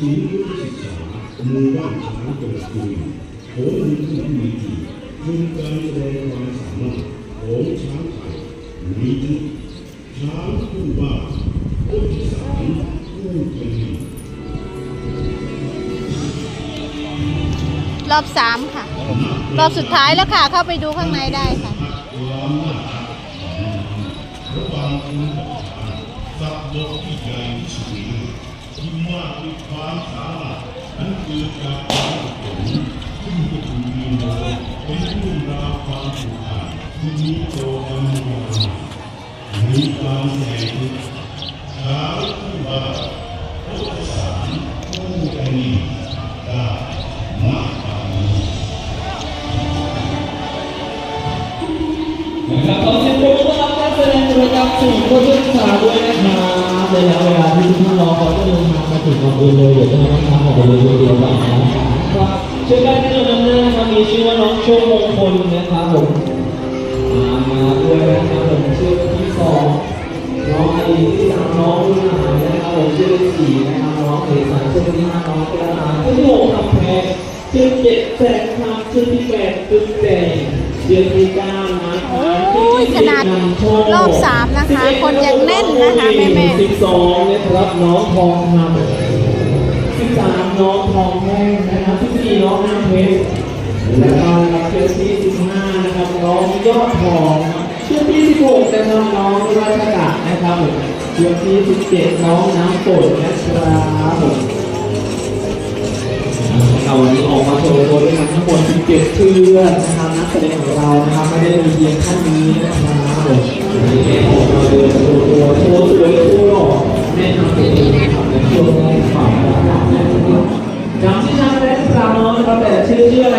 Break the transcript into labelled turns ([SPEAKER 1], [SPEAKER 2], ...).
[SPEAKER 1] ศูนย์ยุทธศึกษามู่บ้านช้างจังหวัดสุรินทร์โหนมีผู้มีดีชมการแสดงความสามารถของช้างไทยมีทั้งช้างคู่บ้านผู้ที่สามผู้เป็น
[SPEAKER 2] รอบสามค่ะ รอบสุดท้ายแล้วค่ะ เข้าไปดูข้างในได้ค่ะ
[SPEAKER 1] ความน่ารักระหว่างคุณกับช้างสัตว์โลกที่ใหญ่ที่สุด ที่มากด้วยความสามารถนั้นคือการความผลซึ่งจะถูกมีโมเป็นเรื่องราวความผูกพันที่มีโตกันมามีการแข่งขันช้างคู่บ้านรถสารคู่กันนี้ได้มากานี้
[SPEAKER 3] นะครับถือต้อนรับ การแสดงกิจกรรมสี่คนศึกษาด้วยนะครับในเวลาที่ทุกท่านรอคอยก็เดินทางมาถึงก่อนอื่นเลยเดี๋ยวจะให้น้องๆออกไปเลยเดียวกันนะครับชื่อการที่เรานำหน้านะครับมีชื่อว่าน้องโชคมงคลนะครับผมมามาด้วยนะครับผมชื่อที่สองน้องไอที่สามน้องรุ่นหายนะครับผมชื่อที่สี่นะครับน้องเอกสารชื่อที่ห้าน้องกระดาษชื่อที่หกคำแพงชื่อเจ็ดแสนครับชื่อที่แปดตึ๊กแดงเชื่อที่เก้านะครับ
[SPEAKER 2] ยขนาดรอบสามนะคะ คนยังแน่นนะคะแม่ๆ
[SPEAKER 3] สิบสองนะครับน้องทองคำสิบสามน้องทองแห้งนะครับสิบสี่น้องน้ำเพชรแล้วก็นะครับเชือกที่สิบห้านะครับน้องยอดทองเชือกที่สิบหกนะครับน้องรัชกานะครับเชือกที่สิบเจ็ดน้องน้ำฝนนะครับ ตัวด้วยกันทั้งหมดเชื่อกนะครับนักแสดงของเรานะครับไม่ได้มีเพียงท่านนี้นะครับผมวันนี้แม่ออกมาเดินโชว์ตัวโชว์สวยโชว์หล่นะนำองนะครับในช่วงแรผิดจำชื่อช่างได้หรือเปล่าน้องนะครับแต่ชื่อชื่ออะไร